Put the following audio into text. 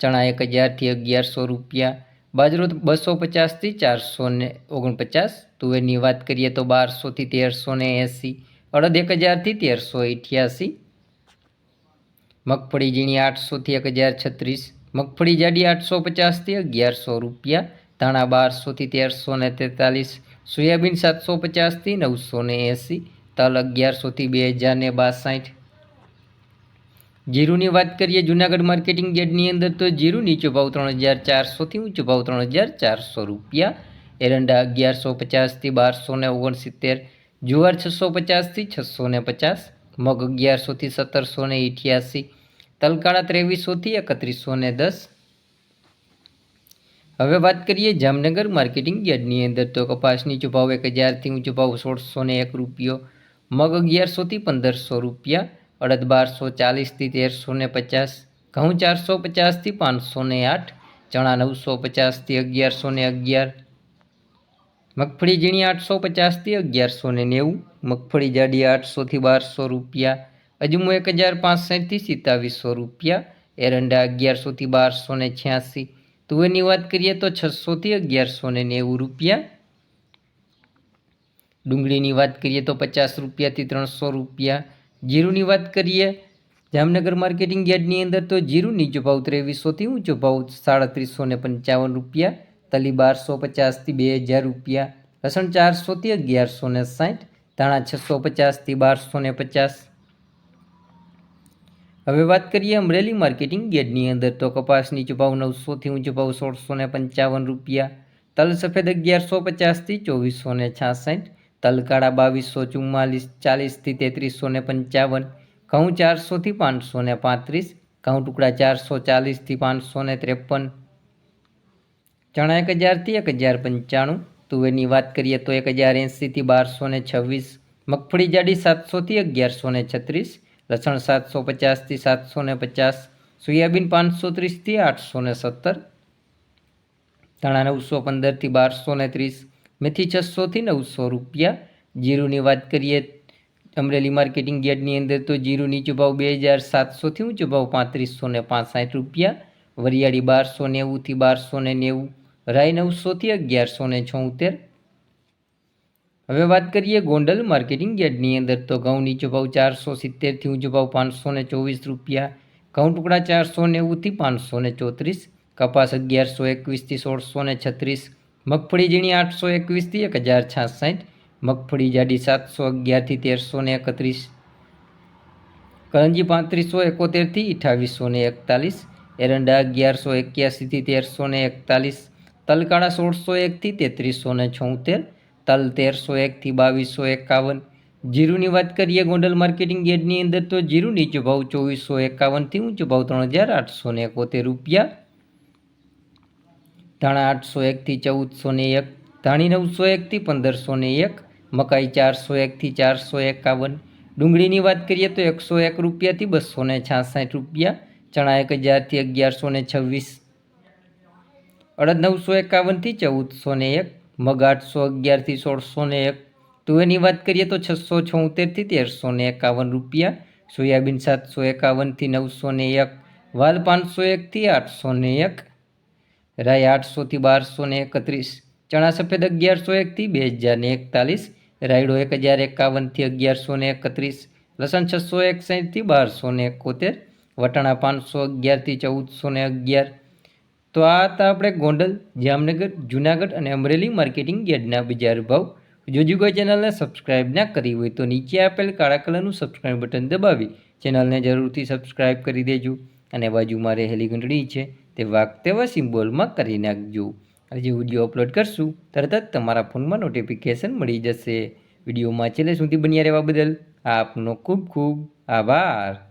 ચણા એક હજારથી અગિયારસો રૂપિયા. બાજરો બસો પચાસથી ચારસો ને ઓગણપચાસ. તુવેરની વાત કરીએ તો બારસોથી તેરસો ને એંસી. અડદ એક હજારથી તેરસો અઠ્યાસી મગફળી ઝીણી આઠસોથી એક હજાર છત્રીસ. મગફળી જાડી આઠસો પચાસથી અગિયારસો રૂપિયા. ધાણા બારસોથી તેરસો ને તેતાલીસ. સોયાબીન સાતસો પચાસથી નવસો ને એંસી. તલ અગિયારસોથી બે હજાર ને બાસઠ. જીરુની વાત કરીએ, જુનાગઢ માર્કેટિંગ યાર્ડની અંદર તો જીરું નીચો ભાવ ત્રણ હજાર ચારસોથી ઊંચો ભાવ ત્રણ હજાર ચારસો રૂપિયા. એરંડા અગિયારસો પચાસથી બારસો ને ઓગણસિત્તેર, જુવાર છસો પચાસથી છસો ને પચાસ, મગ અગિયારસોથી સત્તરસો ને અઠ્યાસી તલકાળા ત્રેવીસોથી એકત્રીસો ને દસ. હવે વાત કરીએ જામનગર માર્કેટિંગ યાર્ડની અંદર તો કપાસની ચુભાવ એક હજારથી ઊંચો ભાવ સોળસો ને એક રૂપિયો, મગ અગિયારસોથી પંદરસો રૂપિયા અડદ બારસો ચાલીસથી તેરસો ને પચાસ, ઘઉં ચારસો પચાસથી પાંચસો ને આઠ, ચણા નવસો પચાસથી અગિયારસો ને અગિયાર, મગફળી ઝીણી આઠસો પચાસથી અગિયારસો ને નેવું, મગફળી જાડી આઠસોથી બારસો રૂપિયા, અજમો એક હજાર પાંસઠથી સિત્તાવીસો રૂપિયા, એરંડા અગિયારસોથી બારસો ને છ્યાસી, તુવેરની વાત કરીએ તો છસોથી અગિયારસો ને નેવું રૂપિયા, ડુંગળીની વાત કરીએ તો પચાસ રૂપિયાથી ત્રણસો રૂપિયા જીરુની વાત કરીએ, જામનગર માર્કેટિંગ યાર્ડની અંદર તો જીરું નીચો ભાવ ત્રેવીસોથી ઊંચો ભાવ સાડત્રીસો ને પંચાવન રૂપિયા, તલી બારસો પચાસથી બે હજાર રૂપિયા, લસણ ચારસોથી અગિયારસો ને સાઠ, ધાણા છસો પચાસથી બારસો ને પચાસ. હવે વાત કરીએ અમરેલી માર્કેટિંગ યાર્ડની અંદર તો કપાસ નીચો નવસોથી ઊંચો ભાવ સોળસો ને પંચાવન રૂપિયા, તલ સફેદ અગિયારસો પચાસથી ચોવીસો ને છાસઠ તલકાળા બાવીસો ચુમ્માલીસ, ચાલીસથી તેત્રીસો ને પંચાવન, ઘઉં ચારસોથી પાંચસો ને પાંત્રીસ, ઘઉં ટુકડા ચારસો ચાલીસથી પાંચસો ને ત્રેપન, ચણા એક હજારથી એક હજાર પંચાણું, તુવેરની વાત કરીએ તો એક હજાર એંસીથી બારસો ને છવ્વીસ, મગફળી જાડી સાતસોથી અગિયારસો ને છત્રીસ, લસણ સાતસો પચાસથી સાતસો ને પચાસ, સોયાબીન પાંચસો ત્રીસથી આઠસો ને સત્તર, ધાણા નવસો પંદરથી બારસો ને ત્રીસ મેથી છસોથી નવસો રૂપિયા. જીરુની વાત કરીએ, અમરેલી માર્કેટિંગ યાર્ડની અંદર તો જીરું નીચો ભાવ બે હજાર સાતસોથી ઊંચો ભાવ પાંત્રીસો ને પાંસઠ રૂપિયા. વરિયાળી બારસો નેવુંથી બારસો ને નેવું રાય નવસોથી અગિયારસો ને છોતેર. હવે વાત કરીએ ગોંડલ માર્કેટિંગ યાર્ડની અંદર તો ઘઉં નીચો ભાવ ચારસો સિત્તેરથી ઊંચો ભાવ પાંચસો ને ચોવીસ રૂપિયા. ઘઉં ટુકડા ચારસો નેવુંથી પાંચસો ને ચોત્રીસ, કપાસ અગિયારસો એકવીસથી સોળસો ને છત્રીસ મગફળી ઝીણી આઠસો એકવીસથી એક હજાર છાસઠ, મગફળી જાડી સાતસો અગિયારથી તેરસો ને એકત્રીસ, કરંજી પાંત્રીસો એકોતેરથી અઠાવીસો ને એકતાલીસ, એરંડા અગિયારસો એક્યાસીથી તેરસો ને એકતાલીસ, તલકાળા સોળસો એકથી તેત્રીસો ને છોતેર, તલ તેરસો એકથી બાવીસો એકાવન. જીરુની વાત કરીએ ગોંડલ માર્કેટિંગ યાર્ડની અંદર તો જીરું નીચો ભાવ ચોવીસો એકાવનથી ઊંચો ભાવ ત્રણ હજાર આઠસો ને એકોતેર રૂપિયા ધાણા આઠસો એકથી ચૌદસો ને એક, ધાણી નવસો એકથી પંદરસો ને એક, મકાઈ ચારસો એકથી ચારસો એકાવન. ડુંગળીની વાત કરીએ તો એકસો એક રૂપિયાથી બસો ને છાસઠ રૂપિયા, ચણા એક હજારથી અગિયારસો ને છવ્વીસ. અડદ નવસો એકાવનથી ચૌદસો ને એક, મગ આઠસો અગિયારથી સોળસો ને એક. તુવેરની વાત કરીએ તો છસો છોતેરથી તેરસો ને એકાવન રૂપિયા, સોયાબીન સાતસો એકાવનથી નવસો ને એક, વાલ પાંચસો એકથી આઠસો ને એક રાય આઠસોથી બારસો ને એકત્રીસ. ચણા સફેદ અગિયારસો એકથી બે હજાર ને એકતાલીસ. રાયડો એક હજાર એકાવનથી અગિયારસો ને એકત્રીસ. લસણ છસો એકસાઠથી બારસો ને એકોતેર. વટાણા પાંચસો અગિયારથી ચૌદસો ને અગિયાર. તો આ હતા આપણે ગોંડલ, જામનગર, જુનાગઢ અને અમરેલી માર્કેટિંગ યાર્ડના બજાર ભાવ. જો હજુ કોઈ ચેનલને સબસ્ક્રાઇબ ના કરી હોય તો નીચે આપેલ કાળા કલરનું સબસ્ક્રાઇબ બટન દબાવી. ચેનલને જરૂરથી સબસ્ક્રાઇબ કરી દેજો. અને બાજુમાં રહેલી ઘંટડી છે. તે વાગ તેવા સિમ્બોલમાં કરી નાખજો. અને જે વીડિયો અપલોડ કરશું, તરત જ તમારા ફોનમાં નોટિફિકેશન મળી જશે. વિડીયોમાં છેલ્લે સુધી બન્યા રહેવા બદલ આપનો ખૂબ ખૂબ આભાર.